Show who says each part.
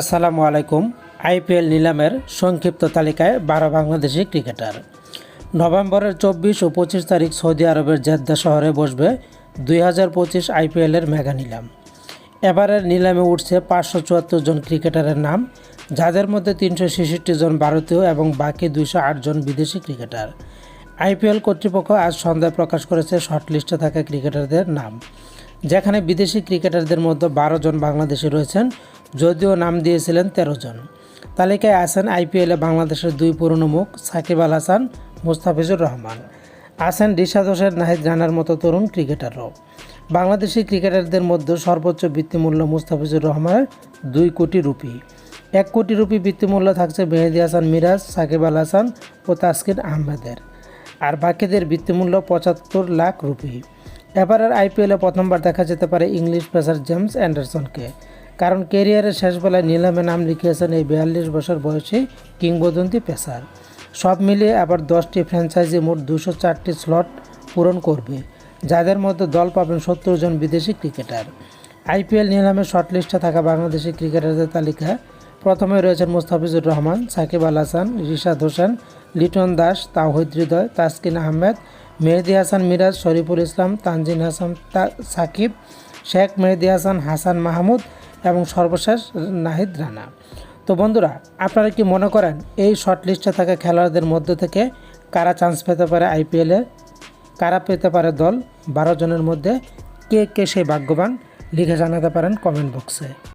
Speaker 1: আসসালামু আলাইকুম। আইপিএল নিলামের সংক্ষিপ্ত তালিকায় বারো বাংলাদেশি ক্রিকেটার। নভেম্বরের চব্বিশ ও পঁচিশ তারিখ সৌদি আরবের জেদ্দা শহরে বসবে দুই হাজার পঁচিশ আইপিএলের মেগা নিলাম। এবারের নিলামে উঠছে পাঁচশো চুয়াত্তর জন ক্রিকেটারের নাম, যাদের মধ্যে তিনশো ছেষট্টি জন ভারতীয় এবং বাকি দুইশো আট জন বিদেশি ক্রিকেটার। আইপিএল কর্তৃপক্ষ আজ সন্ধ্যায় প্রকাশ করেছে শর্টলিস্টে থাকা ক্রিকেটারদের নাম, যেখানে বিদেশি ক্রিকেটারদের মধ্যে বারো জন বাংলাদেশি রয়েছেন যদিও নাম দিয়েছিলেন তেরো জন। তালিকায় আছেন আইপিএলে বাংলাদেশের দুই পুরনো মুখ সাকিব আল হাসান, মুস্তাফিজুর রহমান। আছেন রিশাদ হোসেন, নাহিদ রানার মতো তরুণ ক্রিকেটারও। বাংলাদেশি ক্রিকেটারদের মধ্যে সর্বোচ্চ বৃত্তিমূল্য মুস্তাফিজুর রহমানের দুই কোটি রুপি। এক কোটি রুপি বৃত্তিমূল্য থাকছে মেহেদি হাসান মিরাজ, সাকিব আল হাসান ও তাসকিন আহমেদের। আর বাকিদের বৃত্তিমূল্য পঁচাত্তর লাখ রুপি। এবারের আইপিএলে প্রথমবার দেখা যেতে পারে ইংলিশ পেসার জেমস অ্যান্ডারসনকে। কারণ কেরিয়ারের শেষ বেলায় নিলামে নাম লিখিয়েছেন এই বিয়াল্লিশ বছর বয়সী কিংবদন্তি পেসার। সব মিলিয়ে আবার দশটি ফ্র্যাঞ্চাইজি মোট দুশো চারটি স্লট পূরণ করবে, যাদের মধ্যে দল পাবেন সত্তর জন বিদেশি ক্রিকেটার। আইপিএল নিলামে শর্টলিস্টে থাকা বাংলাদেশি ক্রিকেটারদের তালিকা, প্রথমে রয়েছেন মুস্তাফিজুর রহমান, সাকিব আল হাসান, রিশাদ হোসেন, লিটন দাস, তাওহিদ হৃদয়, তাসকিন আহমেদ, মেহেদি হাসান মিরাজ, শরীফুল ইসলাম, তানজিন হাসান সাকিব, শেখ মেহেদি হাসান হাসান মাহমুদ এবং সর্বশেষ নাহিদ রানা। তো বন্ধুরা, আপনারা কি মনে করেন এই শর্ট লিস্টে থাকা খেলোয়াড়দের মধ্য থেকে কারা চান্স পেতে পারে আইপিএলে কারা পেতে পারে দল? বারো জনের মধ্যে কে কে সেই ভাগ্যবান? লিখে জানাতে পারেন কমেন্ট বক্সে